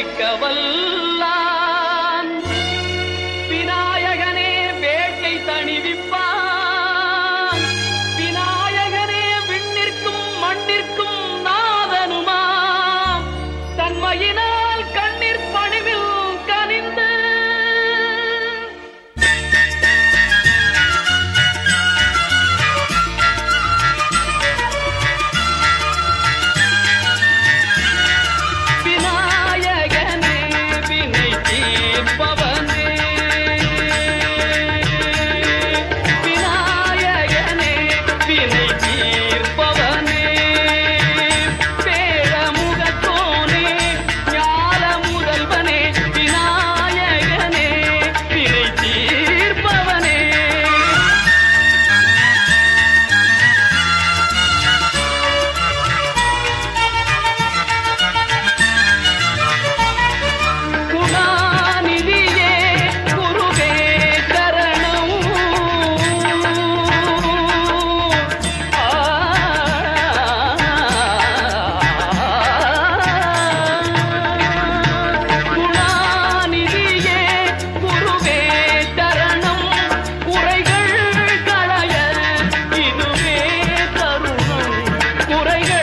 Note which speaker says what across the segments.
Speaker 1: அறுக்க குறைகள்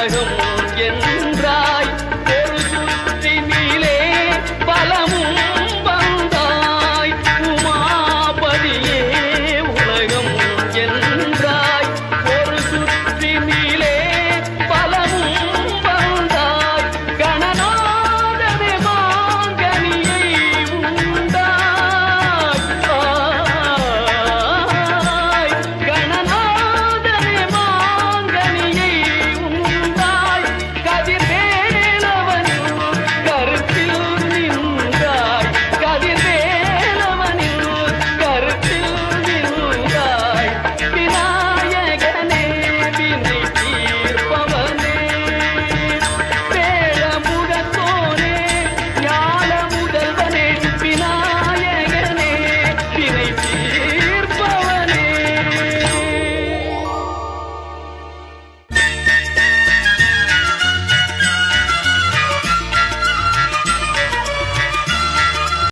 Speaker 1: 来生。